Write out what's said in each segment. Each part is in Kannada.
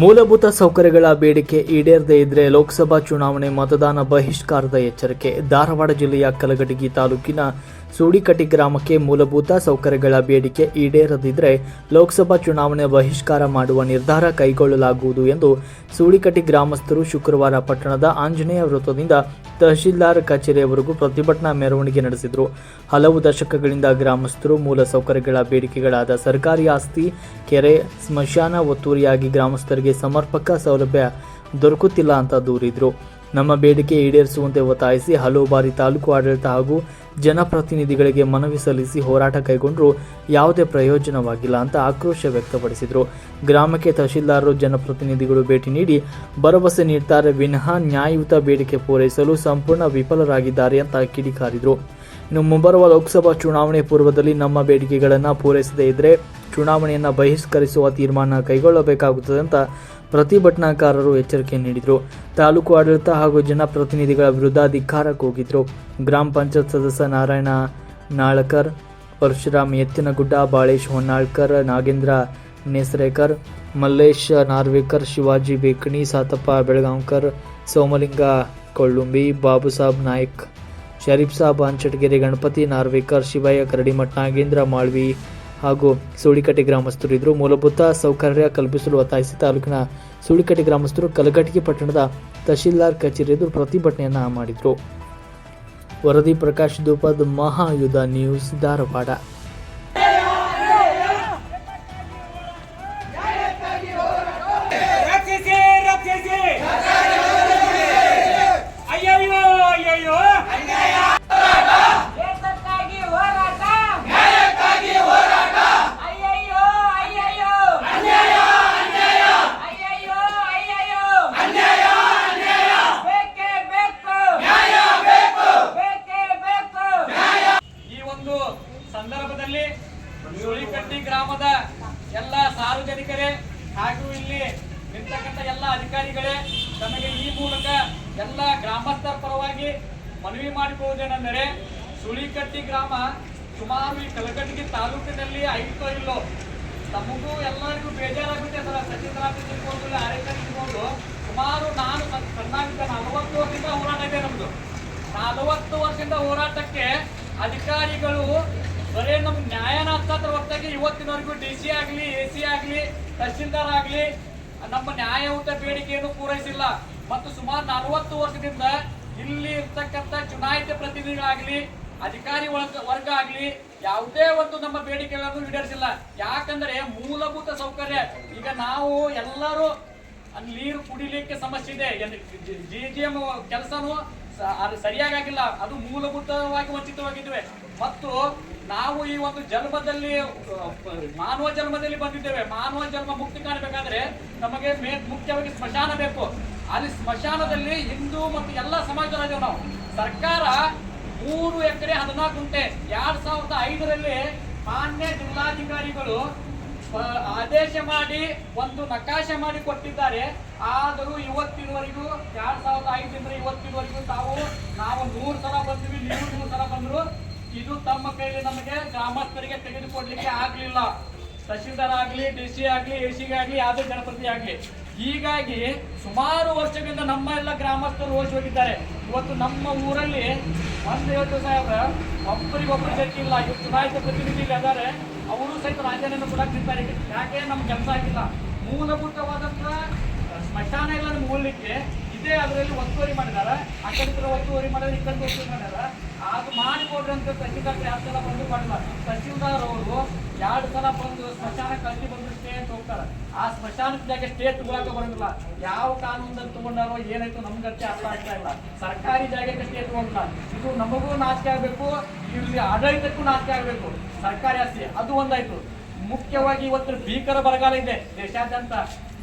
ಮೂಲಭೂತ ಸೌಕರ್ಯಗಳ ಬೇಡಿಕೆ ಈಡೇರದೇ ಇದ್ರೆ ಲೋಕಸಭಾ ಚುನಾವಣೆ ಮತದಾನ ಬಹಿಷ್ಕಾರದ ಎಚ್ಚರಿಕೆ. ಧಾರವಾಡ ಜಿಲ್ಲೆಯ ಕಲಘಟಗಿ ತಾಲೂಕಿನ ಸೂಡಿಕಟ್ಟಿ ಗ್ರಾಮಕ್ಕೆ ಮೂಲಭೂತ ಸೌಕರ್ಯಗಳ ಬೇಡಿಕೆ ಈಡೇರದಿದ್ರೆ ಲೋಕಸಭಾ ಚುನಾವಣೆ ಬಹಿಷ್ಕಾರ ಮಾಡುವ ನಿರ್ಧಾರ ಕೈಗೊಳ್ಳಲಾಗುವುದು ಎಂದು ಸೂಡಿಕಟ್ಟಿ ಗ್ರಾಮಸ್ಥರು ಶುಕ್ರವಾರ ಪಟ್ಟಣದ ಆಂಜನೇಯ ವೃತ್ತದಿಂದ ತಹಶೀಲ್ದಾರ್ ಕಚೇರಿಯವರೆಗೂ ಪ್ರತಿಭಟನಾ ಮೆರವಣಿಗೆ ನಡೆಸಿದರು. ಹಲವು ದಶಕಗಳಿಂದ ಗ್ರಾಮಸ್ಥರು ಮೂಲ ಸೌಕರ್ಯಗಳ ಬೇಡಿಕೆಗಳಾದ ಸರ್ಕಾರಿ ಆಸ್ತಿ, ಕೆರೆ, ಸ್ಮಶಾನ ಒತ್ತುವರಿಯಾಗಿ ಗ್ರಾಮಸ್ಥರಿಗೆ ಸಮರ್ಪಕ ಸೌಲಭ್ಯ ದೊರಕುತ್ತಿಲ್ಲ ಅಂತ ದೂರಿದ್ರು. ನಮ್ಮ ಬೇಡಿಕೆ ಈಡೇರಿಸುವಂತೆ ಒತ್ತಾಯಿಸಿ ಹಲವು ಬಾರಿ ತಾಲೂಕು ಆಡಳಿತ ಹಾಗೂ ಜನಪ್ರತಿನಿಧಿಗಳಿಗೆ ಮನವಿ ಸಲ್ಲಿಸಿ ಹೋರಾಟ ಕೈಗೊಂಡರೂ ಯಾವುದೇ ಪ್ರಯೋಜನವಾಗಿಲ್ಲ ಅಂತ ಆಕ್ರೋಶ ವ್ಯಕ್ತಪಡಿಸಿದರು. ಗ್ರಾಮಕ್ಕೆ ತಹಶೀಲ್ದಾರರು ಜನಪ್ರತಿನಿಧಿಗಳು ಭೇಟಿ ನೀಡಿ ಭರವಸೆ ನೀಡ್ತಾರೆ ವಿನಃ ನ್ಯಾಯಯುತ ಬೇಡಿಕೆ ಪೂರೈಸಲು ಸಂಪೂರ್ಣ ವಿಫಲರಾಗಿದ್ದಾರೆ ಅಂತ ಕಿಡಿಕಾರಿದರು. ಇನ್ನು ಮುಂಬರುವ ಲೋಕಸಭಾ ಚುನಾವಣೆ ಪೂರ್ವದಲ್ಲಿ ನಮ್ಮ ಬೇಡಿಕೆಗಳನ್ನು ಪೂರೈಸದೇ ಇದ್ದರೆ ಚುನಾವಣೆಯನ್ನು ಬಹಿಷ್ಕರಿಸುವ ತೀರ್ಮಾನ ಕೈಗೊಳ್ಳಬೇಕಾಗುತ್ತದೆ ಅಂತ ಪ್ರತಿಭಟನಾಕಾರರು ಎಚ್ಚರಿಕೆ ನೀಡಿದರು. ತಾಲೂಕು ಆಡಳಿತ ಹಾಗೂ ಜನಪ್ರತಿನಿಧಿಗಳ ವಿರುದ್ಧ ಅಧಿಕಾರ ಕೂಗಿದ್ರು ಗ್ರಾಮ ಪಂಚಾಯತ್ ಸದಸ್ಯ ನಾರಾಯಣ ನಾಳಕರ್, ಪರಶುರಾಮ್ ಎತ್ತಿನಗುಡ್ಡ, ಬಾಳೇಶ್ ಹೊನ್ನಾಳ್ಕರ್, ನಾಗೇಂದ್ರ ನೇಸರೇಕರ್, ಮಲ್ಲೇಶ್ ನಾರ್ವೇಕರ್, ಶಿವಾಜಿ ಬೇಕಣಿ, ಸಾತಪ್ಪ ಬೆಳಗಾಂಕರ್ ಸೋಮಲಿಂಗ ಕೊಳ್ಳುಂಬಿ ಬಾಬು ಸಾಬ್ ನಾಯ್ಕ್ ಶರೀಫ್ ಸಾಬ್ ಅಂಚಟಗೆರೆ ಗಣಪತಿ, ನಾರ್ವೇಕರ್ ಶಿವಯ್ಯ ಕರಡಿಮಠ ನಾಗೇಂದ್ರ, ಮಾಳ್ವಿ ಹಾಗೂ ಸೂಳಿಕಟ್ಟೆ ಗ್ರಾಮಸ್ಥರು ಇದ್ದರು. ಮೂಲಭೂತ ಸೌಕರ್ಯ ಕಲ್ಪಿಸಲು ಒತ್ತಾಯಿಸಿ ತಾಲೂಕಿನ ಸೂಳಿಕಟ್ಟೆ ಗ್ರಾಮಸ್ಥರು ಕಲಘಟಗಿ ಪಟ್ಟಣದ ತಹಶೀಲ್ದಾರ್ ಕಚೇರಿ ಎದುರು ಪ್ರತಿಭಟನೆಯನ್ನ ಮಾಡಿದರು. ವರದಿ ಪ್ರಕಾಶ್ ದೂಪದ್ ಮಹಾಯುಧ ನ್ಯೂಸ್ ಧಾರವಾಡ ರಕ್ಷಿಸಿ ರಕ್ಷಿಸಿ ಅಯ್ಯಯ್ಯೋ ಅಯ್ಯಯ್ಯೋ ಏತಕ್ಕಾಗಿ ಹೋರಾಟ ನ್ಯಾಯಕ್ಕಾಗಿ ಹೋರಾಟ ಅಯ್ಯಯ್ಯೋ ಅಯ್ಯಯ್ಯೋ ಅನ್ಯಾಯ ಅನ್ಯಾಯ ಅಯ್ಯಯ್ಯೋ ಅಯ್ಯಯ್ಯೋ ಅನ್ಯಾಯ ಅನ್ಯಾಯ ಬೇಕೇ ಬೇಕು ನ್ಯಾಯ ಬೇಕು ಬೇಕೇ ಬೇಕು ಈ ಒಂದು ಸಂದರ್ಭದಲ್ಲಿ ಸುಳಿಕಟ್ಟಿ ಗ್ರಾಮದ ಎಲ್ಲ ಸಾರ್ವಜನಿಕರೇ ಹಾಗೂ ಇಲ್ಲಿ ನಿಂತಕ್ಕಂಥ ಎಲ್ಲ ಅಧಿಕಾರಿಗಳೇ ತಮಗೆ ಈ ಮೂಲಕ ಎಲ್ಲ ಗ್ರಾಮಸ್ಥರ ಪರವಾಗಿ ಮನವಿ ಮಾಡಿಕೊಳ್ಳುವುದೇನೆಂದರೆ ಸುಳಿಕಟ್ಟಿ ಗ್ರಾಮ ಸುಮಾರು ಈ ಕಲಕಟ್ಟಿಗೆ ತಾಲೂಕಿನಲ್ಲಿ ಐದು ಇಲ್ಲೋ. ತಮಗೂ ಎಲ್ಲರಿಗೂ ಬೇಜಾರಾಗುತ್ತೆ ಸರ್ ಸಚಿವರಾಗಿ ತಿಳ್ಕೊಂಡು ಆರೈಕೆ ಇರ್ಬೋದು ಸುಮಾರು ನಾನು ಕರ್ನಾಟಕ ನಲವತ್ತು ವರ್ಷದಿಂದ ಹೋರಾಟ ಇದೆ ನಮ್ದು. ನಲವತ್ತು ವರ್ಷದಿಂದ ಹೋರಾಟಕ್ಕೆ ಅಧಿಕಾರಿಗಳು ಬರೀ ನಮ್ಗೆ ನ್ಯಾಯನ ಹತ್ತತ್ರ ಹೊರತಾಗಿ ಇವತ್ತಿನವರೆಗೂ ಡಿ ಸಿ ಆಗಲಿ, ಎ ಸಿ ಆಗಲಿ, ತಹಸೀಲ್ದಾರ್ ಆಗಲಿ, ನಮ್ಮ ನ್ಯಾಯಯುತ ಬೇಡಿಕೆಯನ್ನು ಪೂರೈಸಿಲ್ಲ. ಮತ್ತು ಸುಮಾರು ನಲವತ್ತು ವರ್ಷದಿಂದ ಇಲ್ಲಿ ಇರ್ತಕ್ಕಂಥ ಚುನಾಯಿತ ಪ್ರತಿನಿಧಿಗಳಾಗಲಿ ಅಧಿಕಾರಿ ವರ್ಗ ವರ್ಗ ಆಗಲಿ ಯಾವುದೇ ಒಂದು ನಮ್ಮ ಬೇಡಿಕೆಗಳನ್ನು ಈಡೇರಿಸಿಲ್ಲ ಯಾಕಂದ್ರೆ ಮೂಲಭೂತ ಸೌಕರ್ಯ ಈಗ ನಾವು ಎಲ್ಲರೂ ನೀರು ಕುಡಿಲಿಕ್ಕೆ ಸಮಸ್ಯೆ ಇದೆ ಜಿ ಜಿ ಎಂ ಕೆಲಸನೂ ಅದು ಸರಿಯಾಗಿ ಆಗಿಲ್ಲ. ಅದು ಮೂಲಭೂತವಾಗಿ ವಂಚಿತವಾಗಿದ್ದೇವೆ. ಮತ್ತು ನಾವು ಈ ಒಂದು ಜನ್ಮದಲ್ಲಿ ಮಾನವ ಜನ್ಮದಲ್ಲಿ ಬಂದಿದ್ದೇವೆ. ಮಾನವ ಜನ್ಮ ಮುಕ್ತಿ ಕಾಣಬೇಕಾದ್ರೆ ನಮಗೆ ಮುಖ್ಯವಾಗಿ ಸ್ಮಶಾನ ಬೇಕು. ಅಲ್ಲಿ ಸ್ಮಶಾನದಲ್ಲಿ ಹಿಂದೂ ಮತ್ತು ಎಲ್ಲ ಸಮಾಜದಲ್ಲಿದ್ದೇವೆ ನಾವು. ಸರ್ಕಾರ ಮೂರು ಎಕರೆ ಹದಿನಾಲ್ಕು ಗುಂಟೆ. ಎರಡ್ ಸಾವಿರದ ಐದರಲ್ಲಿ ಮಾನ್ಯ ಜಿಲ್ಲಾಧಿಕಾರಿಗಳು ಆದೇಶ ಮಾಡಿ, ಒಂದು ನಕಾಶೆ ಮಾಡಿ ಕೊಟ್ಟಿದ್ದಾರೆ. ಆದರೂ ಇವತ್ತಿನವರೆಗೂ, ಎರಡ್ ಸಾವಿರದ ಐದರಿಂದ ಇವತ್ತಿನವರೆಗೂ ತಾವು, ನಾವು ನೂರು ಸಲ ಬಂದ್ವಿ, ನೀವು ನೂರು ಸಲ ಬಂದ್ರು. ಇದು ತಮ್ಮ ಕೈಲಿ ನಮಗೆ ಗ್ರಾಮಸ್ಥರಿಗೆ ತೆಗೆದುಕೊಡ್ಲಿಕ್ಕೆ ಆಗ್ಲಿಲ್ಲ. ತಹಶೀಲ್ದಾರ್ ಆಗ್ಲಿ ಡಿ ಸಿ ಆಗ್ಲಿ, ಎ ಸಿ ಆಗ್ಲಿ ಯಾವುದೇ ಜನಪ್ರತಿನಿಧಿ ಆಗ್ಲಿ. ಹೀಗಾಗಿ ಸುಮಾರು ವರ್ಷಗಳಿಂದ ನಮ್ಮ ಎಲ್ಲ ಗ್ರಾಮಸ್ಥರು ಹೋಗಿ ಹೋಗಿದ್ದಾರೆ. ಇವತ್ತು ನಮ್ಮ ಊರಲ್ಲಿ ಒಂದು ಇವತ್ತು ಸಾಹೇಬ್ರ ಒಬ್ಬರಿಗೊಬ್ಬರು ಗತಿ ಇಲ್ಲ. ಚುನಾಯಿತ ಪ್ರತಿನಿಧಿ ಅವರು ಸಹಿತ ರಾಜೀನಾಮೆ ಕೂಡ ನಿಂತಾರೆ ಯಾಕೆ? ನಮ್ಮ ಕೆಲಸ ಆಗಿಲ್ಲ. ಮೂಲಭೂತವಾದಂತ ಸ್ಮಶಾನ ಎಲ್ಲ ಮೂಡಲಿಕ್ಕೆ ಇದೇ ಅದರಲ್ಲಿ ಒತ್ತುವರಿ ಮಾಡಿದಾರ ಆ ಕಡೆ ಒತ್ತುವರಿ ಮಾಡಿದ್ರೆ ಈ ಒತ್ತುವರಿ ಮಾಡ್ಯಾರ ಅದು ಮಾಡಿಕೊಡ್ರಿ ಅಂತ ತಹಸೀಲ್ದಾರ್ ಸಲ ಬಂದು ಮಾಡಿಲ್ಲ. ತಹಸೀಲ್ದಾರ್ ಅವರು ಎರಡು ಸಲ ಬಂದು ಸ್ಮಶಾನ ಕಲ್ತಿ ಬಂದು ಅಂತ ಹೋಗ್ತಾರೆ. ಆ ಸ್ಮಶಾನದ ಜಾಗ ಸ್ಟೇ ತಗೊಳಕ ಬರೋದಿಲ್ಲ. ಯಾವ ಕಾನೂನದಲ್ಲಿ ತಗೊಂಡಾರೋ ಏನಾಯ್ತು ನಮ್ಗೆ ಅರ್ಥ ಅರ್ಥ ಆಗ್ತಾ ಇಲ್ಲ. ಸರ್ಕಾರಿ ಜಾಗಕ್ಕೆ ಸ್ಟೇಟ್ ತಗೊಂಡಿಲ್ಲ ಇದು ನಮಗೂ ನಾಚಿಕೆ ಆಗಬೇಕು, ಇಲ್ಲಿ ಆಡಳಿತಕ್ಕೂ ನಾಚಿಕೆ ಆಗಬೇಕು. ಸರ್ಕಾರಿ ಆಸ್ತಿ, ಅದು ಒಂದಾಯ್ತು. ಮುಖ್ಯವಾಗಿ ಇವತ್ತು ಭೀಕರ ಬರಗಾಲ ಇದೆ. ದೇಶಾದ್ಯಂತ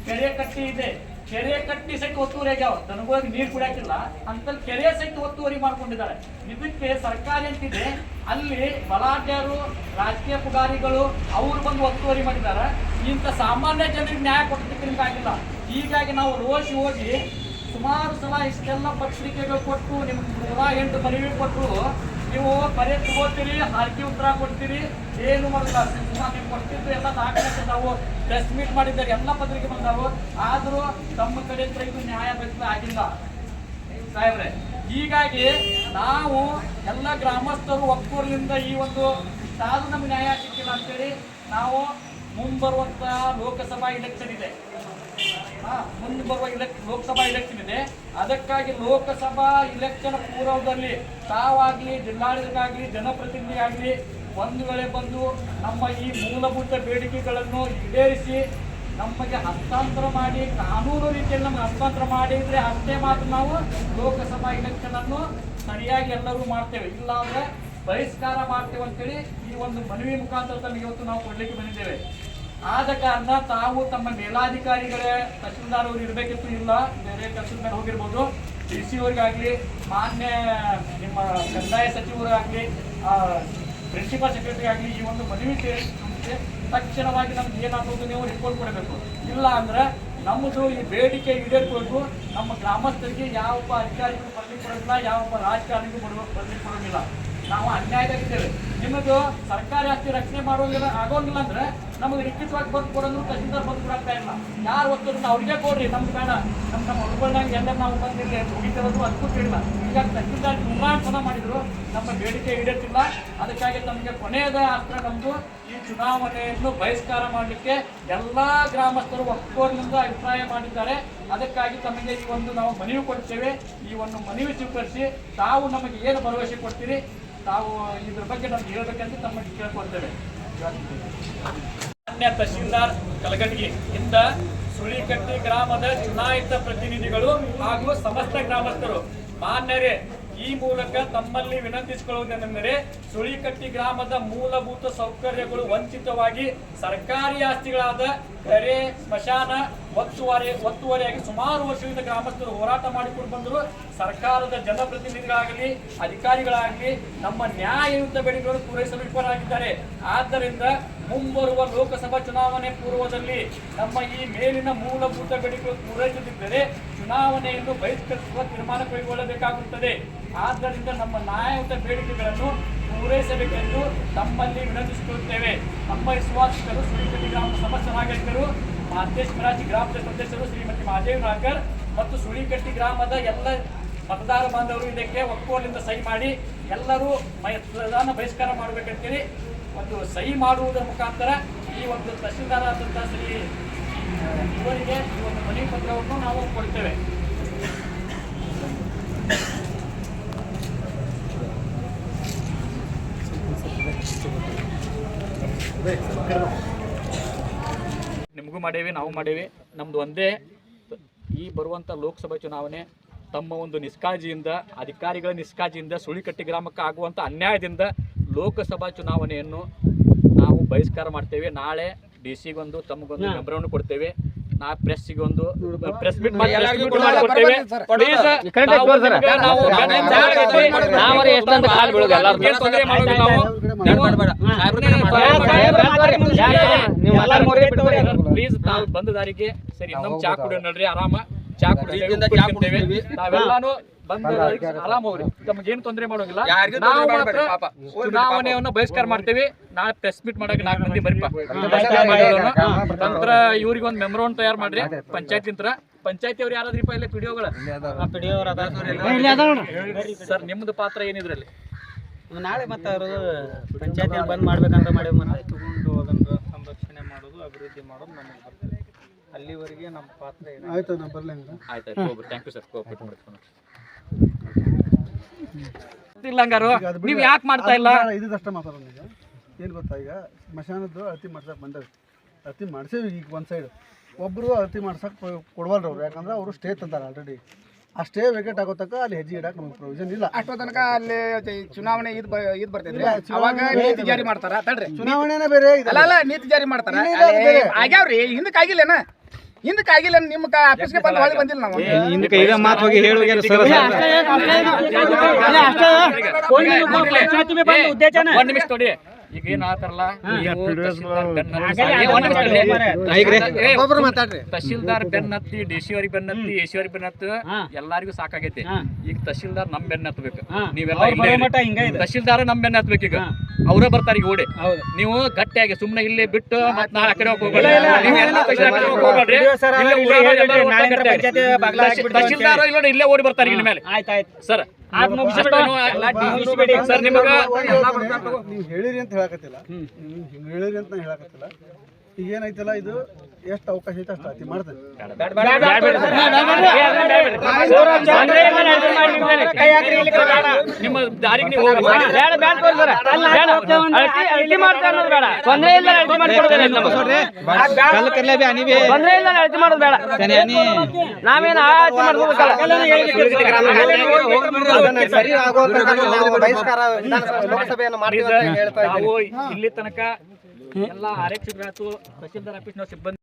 ಕೆರೆ ಕಟ್ಟಿ ಇದೆ. ಕೆರೆ ಕಟ್ಟಿ ಸಹಿತ ಒತ್ತುವರಿ ಆಗ್ಯಾವ. ದನಗಳಿಗೆ ನೀರು ಕುಡಿಯಾಕಿಲ್ಲ. ಅಂತಲ್ಲಿ ಕೆರೆ ಸಹಿತ ಒತ್ತುವರಿ ಮಾಡ್ಕೊಂಡಿದ್ದಾರೆ. ಇದಕ್ಕೆ ಸರ್ಕಾರ ಅಂತಿದೆ. ಅಲ್ಲಿ ಬಲಾಢ್ಯರು, ರಾಜಕೀಯ ಪುಗಾರಿಗಳು ಅವ್ರು ಬಂದು ಒತ್ತುವರಿ ಮಾಡಿದ್ದಾರೆ. ಇಂಥ ಸಾಮಾನ್ಯ ಜನರಿಗೆ ನ್ಯಾಯ ಕೊಟ್ಟದಕ್ಕೆ ನಿಮ್ಗೆ ಆಗಿಲ್ಲ. ಹೀಗಾಗಿ ನಾವು ರೋಷಿ ಹೋಗಿ ಸುಮಾರು ಸಲ ಇಷ್ಟೆಲ್ಲ ಪತ್ರಿಕೆಗಳು ಕೊಟ್ಟು, ನಿಮ್ಗೆ ನೂರ ಎಂಟು ಮನವಿ ಕೊಟ್ಟರು ನೀವು ಬರೀ ತಗೋತೀರಿ, ಹಾಕಿ ಉತ್ತರ ಕೊಡ್ತೀರಿ, ಏನು ಮಾಡಲ್ಲ. ನೀವು ಕೊಡ್ತಿದ್ದು ಎಲ್ಲ ದಾಖಲೆ ನಾವು ಪ್ರೆಸ್ ಮೀಟ್ ಮಾಡಿದ್ದಾರೆ, ಎಲ್ಲ ಪತ್ರಿಕೆ ಬಂದಾವು. ಆದರೂ ತಮ್ಮ ಕಡೆ ಇದು ನ್ಯಾಯ ಬೆಲೆ ಆಗಿಲ್ಲ. ಸಾಹೇಬ್ರೆ, ಹೀಗಾಗಿ ನಾವು ಎಲ್ಲ ಗ್ರಾಮಸ್ಥರು ಒಕ್ಕೂರಿನಿಂದ ಈ ಒಂದು ಸಾಲು ನಮ್ಗೆ ನ್ಯಾಯ ಸಿಕ್ಕಿಲ್ಲ ಅಂತೇಳಿ ನಾವು ಮುಂಬರುವಂತಹ ಲೋಕಸಭಾ ಇಲೆಕ್ಷನ್ ಇದೆ. ಮುಂದೆ ಬರುವ ಇಲೆಕ್ ಲೋಕಸಭಾ ಇಲೆಕ್ಷನ್ ಇದೆ. ಅದಕ್ಕಾಗಿ ಲೋಕಸಭಾ ಇಲೆಕ್ಷನ್ ಪೂರ್ವದಲ್ಲಿ ತಾವಾಗಲಿ, ಜಿಲ್ಲಾಡಳಿತಕ್ಕಾಗಲಿ, ಜನಪ್ರತಿನಿಧಿಯಾಗಲಿ ಒಂದು ವೇಳೆ ಬಂದು ನಮ್ಮ ಈ ಮೂಲಭೂತ ಬೇಡಿಕೆಗಳನ್ನು ಈಡೇರಿಸಿ ನಮಗೆ ಹಸ್ತಾಂತರ ಮಾಡಿ, ಕಾನೂನು ರೀತಿಯಲ್ಲಿ ನಮಗೆ ಹಸ್ತಾಂತರ ಮಾಡಿದರೆ ಅಷ್ಟೇ ಮಾತ್ರ ನಾವು ಲೋಕಸಭಾ ಇಲೆಕ್ಷನನ್ನು ಸರಿಯಾಗಿ ಎಲ್ಲರೂ ಮಾಡ್ತೇವೆ. ಇಲ್ಲ ಅಂದ್ರೆ ಬಹಿಷ್ಕಾರ ಮಾಡ್ತೇವೆ ಅಂತೇಳಿ ಈ ಒಂದು ಮನವಿ ಮುಖಾಂತರ ತಮಗೆ ಇವತ್ತು ನಾವು ಕೊಡಲಿಕ್ಕೆ ಬಂದಿದ್ದೇವೆ. ಆದ ಕಾರಣ ತಾವು ತಮ್ಮ ಮೇಲಾಧಿಕಾರಿಗಳೇ ತಹಸೀಲ್ದಾರ್ ಅವರು ಇರಬೇಕಿತ್ತು ಇಲ್ಲ, ಬೇರೆ ಕೆಲಸದ ಮೇಲೆ ಹೋಗಿರ್ಬೋದು. ಡಿ ಸಿ ಅವ್ರಿಗಾಗಲಿ ಮಾನ್ಯ ನಿಮ್ಮ ಕಂದಾಯ ಸಚಿವರಾಗಲಿ ಪ್ರಿನ್ಸಿಪಾಲ್ ಸೆಕ್ರೆಟರಿ ಆಗಲಿ ಈ ಒಂದು ಮನವಿ ಸೇರಿಸಿ ತಕ್ಷಣವಾಗಿ ನಮ್ಗೆ ಏನಾಗ್ಬೋದು ನೀವು ರಿಪೋರ್ಟ್ ಕೊಡಬೇಕು. ಇಲ್ಲ ಅಂದ್ರೆ ನಮ್ಮದು ಈ ಬೇಡಿಕೆ ಈಡೇರಿಕೊಂಡು ನಮ್ಮ ಗ್ರಾಮಸ್ಥರಿಗೆ ಯಾವೊಬ್ಬ ಅಧಿಕಾರಿಗಳು ಬರ್ಲಿಕ್ಕೆ ಕೊಡೋದಿಲ್ಲ ಯಾವೊಬ್ಬ ರಾಜಕಾರಣಿಗೂ ಬರುವ ಬರ್ಲಿಕ್ಕೆ ಕೊಡೋದಿಲ್ಲ. ನಾವು ಅನ್ಯಾಯದಾಗಿದ್ದೇವೆ. ನಿಮ್ಮದು ಸರ್ಕಾರಿ ಆಸ್ತಿ ರಕ್ಷಣೆ ಮಾಡೋದಿಲ್ಲ ಆಗೋಂಗಿಲ್ಲ ಅಂದ್ರೆ ನಮಗೆ ಲಿಖಿತವಾಗಿ ಬಂದು ಕೊಡೋದು ತಹಸೀಲ್ದಾರ್ ಬಂದು ಕೊಡಾಗ್ತಾ ಇಲ್ಲ. ಯಾರು ಒತ್ತನ್ನು ಅವ್ರಿಗೆ ಕೊಡ್ರಿ, ನಮ್ಗೆ ಬೇಡ. ನಮ್ಮ ನಮ್ಮ ಹುಡುಗರ್ನಾಗ ಎಲ್ಲ ನಾವು ಬಂದಿಲ್ಲ ಮುಗಿತಿರೋದು ಅದಕ್ಕೂ ಕೇಳಿಲ್ಲ. ಹೀಗಾಗಿ ತಹಸೀಲ್ದಾರ್ ನಿರ್ಮಾಣ ಮಾಡಿದ್ರು. ನಮ್ಮ ಬೇಡಿಕೆ ಈಡೇರ್ತಿಲ್ಲ. ಅದಕ್ಕಾಗಿ ನಮಗೆ ಕೊನೆಯದ ಅಸ್ತ್ರ ನಮ್ಮದು ಈ ಚುನಾವಣೆಯನ್ನು ಬಹಿಷ್ಕಾರ ಮಾಡಲಿಕ್ಕೆ ಎಲ್ಲ ಗ್ರಾಮಸ್ಥರು ಒಕ್ಕೋರಿನಿಂದ ಅಭಿಪ್ರಾಯ ಮಾಡಿದ್ದಾರೆ. ಅದಕ್ಕಾಗಿ ತಮಗೆ ಈ ಒಂದು ನಾವು ಮನವಿ ಕೊಡ್ತೇವೆ. ಈ ಒಂದು ಮನವಿ ಸ್ವೀಕರಿಸಿ ತಾವು ನಮಗೆ ಏನು ಭರವಸೆ ಕೊಡ್ತೀರಿ, ತಾವು ಇದ್ರ ಬಗ್ಗೆ ನಮ್ಗೆ ಹೇಳ್ಬೇಕಂತ ತಮ್ಮಲ್ಲಿ ಕೇಳ್ಕೊಳ್ತೇವೆ. ಮಾನ್ಯ ತಹಶೀಲ್ದಾರ್ ಕಲಗಟ್ಟಿಗೆ ಇಂದ ಸುಳಿಕಟ್ಟಿ ಗ್ರಾಮದ ಚುನಾಯಿತ ಪ್ರತಿನಿಧಿಗಳು ಹಾಗೂ ಸಮಸ್ತ ಗ್ರಾಮಸ್ಥರು ಮಾನ್ಯರೇ ಈ ಮೂಲಕ ತಮ್ಮಲ್ಲಿ ವಿನಂತಿಸಿಕೊಳ್ಳುವುದೇನೆಂದರೆ ಸುಳಿಕಟ್ಟಿ ಗ್ರಾಮದ ಮೂಲಭೂತ ಸೌಕರ್ಯಗಳು ವಂಚಿತವಾಗಿ ಸರ್ಕಾರಿ ಆಸ್ತಿಗಳಾದ ಕೆರೆ, ಸ್ಮಶಾನ, ಒತ್ತುವರಿ, ಒತ್ತುವರಿಯಾಗಿ ಸುಮಾರು ವರ್ಷದಿಂದ ಗ್ರಾಮಸ್ಥರು ಹೋರಾಟ ಮಾಡಿಕೊಂಡು ಬಂದರು. ಸರ್ಕಾರದ ಜನಪ್ರತಿನಿಧಿಗಳಾಗಲಿ, ಅಧಿಕಾರಿಗಳಾಗಲಿ ನಮ್ಮ ನ್ಯಾಯಯುತ ಬೇಡಿಕೆಗಳನ್ನು ಪೂರೈಸಲು ವಿಫಲರಾಗಿದ್ದಾರೆ. ಆದ್ದರಿಂದ ಮುಂಬರುವ ಲೋಕಸಭಾ ಚುನಾವಣೆ ಪೂರ್ವದಲ್ಲಿ ನಮ್ಮ ಈ ಮೇಲಿನ ಮೂಲಭೂತ ಬೇಡಿಕೆಗಳು ಪೂರೈಸದಿದ್ದರೆ ಚುನಾವಣೆಯನ್ನು ಬಹಿಷ್ಕರಿಸುವ ತೀರ್ಮಾನ ಕೈಗೊಳ್ಳಬೇಕಾಗುತ್ತದೆ. ಆದ್ದರಿಂದ ನಮ್ಮ ನ್ಯಾಯಯುತ ಬೇಡಿಕೆಗಳನ್ನು ಪೂರೈಸಬೇಕೆಂದು ತಮ್ಮಲ್ಲಿ ವಿನಂತಿಸಿಕೊಳ್ಳುತ್ತೇವೆ. ನಮ್ಮ ವಿಶ್ವಾಸಿಕರು ಸುಳಿಕಟ್ಟಿ ಗ್ರಾಮದ ಸಮಸ್ತ ನಾಗರಿಕರು ಮಾತೇಶ್ ಗ್ರಾಮದ ಸದಸ್ಯರು ಶ್ರೀಮತಿ ಮಹಾದೇವ್ ನಾಗರ್ ಮತ್ತು ಸುಳಿಕಟ್ಟಿ ಗ್ರಾಮದ ಎಲ್ಲ ಮತದಾರ ಬಾಂಧವರು ಇದಕ್ಕೆ ಒಕ್ಕೂಲಿಂದ ಸಹಿ ಮಾಡಿ ಎಲ್ಲರೂ ಮತದಾನ ಬಹಿಷ್ಕಾರ ಮಾಡಬೇಕಂತೇಳಿ ಒಂದು ಸಹಿ ಮಾಡುವುದರ ಮುಖಾಂತರ ಈ ಒಂದು ತಹಶೀಲ್ದಾರ್ ಆದಂತಹ ಶ್ರೀ ಇವರಿಗೆ ಈ ಒಂದು ಮನವಿ ಪತ್ರವನ್ನು ನಾವು ಕೊಡ್ತೇವೆ. ನಿಮಗೂ ಮಾಡೇವಿ ನಾವು ಮಾಡೇವಿ. ನಮ್ಮದು ಒಂದೇ ಈ ಬರುವಂಥ ಲೋಕಸಭಾ ಚುನಾವಣೆ ತಮ್ಮ ಒಂದು ನಿಷ್ಕಾಳಜಿಯಿಂದ ಅಧಿಕಾರಿಗಳ ನಿಷ್ಕಾಳಜಿಯಿಂದ ಸುಳಿಕಟ್ಟಿ ಗ್ರಾಮಕ್ಕೆ ಆಗುವಂಥ ಅನ್ಯಾಯದಿಂದ ಲೋಕಸಭಾ ಚುನಾವಣೆಯನ್ನು ನಾವು ಬಹಿಷ್ಕಾರ ಮಾಡ್ತೇವೆ. ನಾಳೆ ಡಿ ಸಿಗೊಂದು ತಮಗೊಂದು ಮೆಂಬರನ್ನು ಕೊಡ್ತೇವೆ. ನಾ ಪ್ರೆಸ್ಸಿಗೆ ಒಂದು ಪ್ರೆಸ್ ಮೀಟ್ ಮಾಡಿ ಪ್ಲೀಸ್ ತಾವು ಬಂದ ದಾರಿಗೆ ಸರಿ ನಮ್ ಚಾ ಕುಡಿಯೋ ನೋಡ್ರಿ ಆರಾಮ. ಚಾ ಕುಡಿಸ್ತೀವಿ. ನಾವೆಲ್ಲಾನು ಬಂದ ಆರಾಮ. ಏನು ತೊಂದರೆ ಮಾಡೋಂಗಿಲ್ಲ. ನಾವು ಮಾತ್ರ. ಚುನಾವಣೆಯನ್ನು ಬಹಿಷ್ಕಾರ ಮಾಡ್ತೇವೆ. ನಾಳೆ ಪ್ರೆಸ್ ಮೀಟ್ ಮಾಡಕ್ ನಾಲ್ಕು ಮಂದಿ ಬರಿಪ ತಂತ್ರ ಇವ್ರಿಗೆ ಒಂದ್ ಮೆಮೊರೌಂಡ್ ತಯಾರು ಮಾಡ್ರಿ ಪಂಚಾಯತ್ ಇಂತ್ರ ಪಂಚಾಯತಿ ಅವ್ರು ಯಾರಾದ್ರಿಪ್ಪ ಇಲ್ಲ ಪಿಡಿಯೋಗಳ ಸರ್ ನಿಮ್ದು ಪಾತ್ರ ಏನಿದ್ರಲ್ಲಿ? ನಾಳೆ ಮತ್ತೆ ಅವರು ಪಂಚಾಯತಿ ಬಂದ್ ಮಾಡ್ಬೇಕಂತ ಮಾಡಿ ಮತ್ತೆ. ತಗೊಂಡು ಮಾಡೋದು ಅಭಿವೃದ್ಧಿ ಮಾಡೋದು ನಮಗೆ ಬರ್ತದೆ. ಅಲ್ಲಿವರೆಗೆ ನಮ್ಮ ಪಾತ್ರ ಏನು ಆಯ್ತು ನಾನು ಬರ್ಲೇಂದ್ರ ಆಯ್ತು ಥ್ಯಾಂಕ್ ಯು ಸರ್ ಕೋಪರೇಟ್ ಮಾಡ್ಕೊಂಡು ಇಲ್ಲ ಹಂಗಾರು. ನೀವ್ ಯಾಕೆ ಮಾಡ್ತಾ ಇಲ್ಲ? ಇದಷ್ಟೇ ಮಾತಾಡೋಣ ಈಗ. ಏನು ಗೊತ್ತಾ ಈಗ? ಸ್ಮಶಾನದ್ದು ಅಳತಿ ಮಾಡ್ಸಕ್ಕೆ ಬಂದವೆ ಅಳತಿ ಮಾಡ್ಸೇವಿ ಈಗ ಒಂದು ಸೈಡ್ ಒಬ್ಬರು ಅಳತಿ ಮಾಡ್ಸಕ್ಕೆ ಕೊಡವಲ್ರಿ ಅವ್ರು ಯಾಕಂದ್ರೆ ಅವರು ಸ್ಟೇಟ್ ತಂದಾರೆ ಆಲ್ರೆಡಿ ಆ ವಿಕೆಟ್ ಆಗೋ ತನಕ ಅಲ್ಲಿ ಹೆಜ್ಜೆ ಇಡಕ್ಕೆ ನಮ್ಗೆ ಪ್ರೊವಿಷನ್ ಇಲ್ಲ. ಅಷ್ಟೋ ತನಕ ಅಲ್ಲಿ ಚುನಾವಣೆ ಇದ್ ಇದ್ ಬರ್ತೈತ್ರಿ. ಅವಾಗ ನೀತಿ ಜಾರಿ ಮಾಡ್ತಾರ ತಡ್ರಿ. ಚುನಾವಣೆನೇ ಬೇರೆ ಅಲ್ಲ ಅಲ್ಲ ನೀತಿ ಜಾರಿ ಮಾಡ್ತಾರ. ಆಗ್ಯಾವ್ರಿ ಹಿಂದಕ್ಕೆ ಆಗಿಲ್ಲೇನ? ಹಿಂದಕ್ಕೆ ಆಗಿಲ್ಲ ನಿಮ್ಮ ಆಫೀಸ್ಗೆ ಬಂದು ಹೊಳಿ ಬಂದಿಲ್ಲ ನಾವು. ಹಿಂದಕ್ಕೆ ಈಗ ಮಾತು ಹೋಗಿ ಹೇಳಿ ಒಂದ್ ನಿಮಿಷ ನೋಡಿ ಈಗ ಏನ್ ಆತಾರಲ್ಲ? ತಹಶೀಲ್ದಾರ್ ಬೆನ್ ಹತ್ತಿ ಡಿ ಸಿ ಅವ್ರಿಗೆ ಬೆನ್ನತ್ತಿ ಎ ಸಿ ಅವ್ರಿಗೆ ಬೆನ್ನತ್ತು ಎಲ್ಲಾರಿಗೂ ಸಾಕಾಗೈತಿ. ಈಗ ತಹಶೀಲ್ದಾರ್ ನಮ್ ಬೆನ್ನತ್ಬೇಕು ನೀವೆಲ್ಲ ತಹಶೀಲ್ದಾರ ನಮ್ ಬೆನ್ನತ್ಬೇಕು ಈಗ. ಅವರೇ ಬರ್ತಾರೆ ಈಗ ಓಡಿ. ನೀವು ಗಟ್ಟಿಯಾಗಿ ಸುಮ್ನೆ ಇಲ್ಲಿ ಬಿಟ್ಟು ಮತ್ ನಾಳೆ ಆ ಕಡೆ ಹೋಗ್ಬೇಡ್ರಿ. ತಹಶೀಲ್ದಾರ್. ಇಲ್ಲೇ ಓಡಿ ಬರ್ತಾರೆ ಇನ್ನು ಮೇಲೆ ಸರ್. ಸರ್ ನಿಮಗ ನೀವು ಹೇಳಿರಿ ಅಂತ ಹೇಳಕತ್ತಿಲ್ಲ. ನೀವು ಹಿಂಗ್ ಹೇಳಿರಿ ಅಂತ ನಾ ಹೇಳಕತ್ತಿಲ್ಲ. ಈಗ ಏನೈತಲ್ಲ ಇದು? ಎಷ್ಟು ಅವಕಾಶ ಐತೆ ಅಷ್ಟು ಅತಿ ಮಾಡ್ತೇನೆ ನಿಮ್ಮ ದಾರಿಗೆ ನೀವು ಅಳತಿ ತೊಂದ್ರೆ ಇಲ್ಲ ಅಳತಿ ಮಾಡೋದು ಬೇಡ. ನಾವೇನು ಅಳತಿ ಮಾಡ್ಕೋಬೇಕಲ್ಲ ಬಹಿಷ್ಕಾರ ಲೋಕಸಭೆಯನ್ನು ನಾವು ಇಲ್ಲಿ ತನಕ ಎಲ್ಲ ಆರಕ್ಷಕರಾತು ಆಫೀಸ್ ಆಫೀಸ್ನ ಸಿಬ್ಬಂದಿ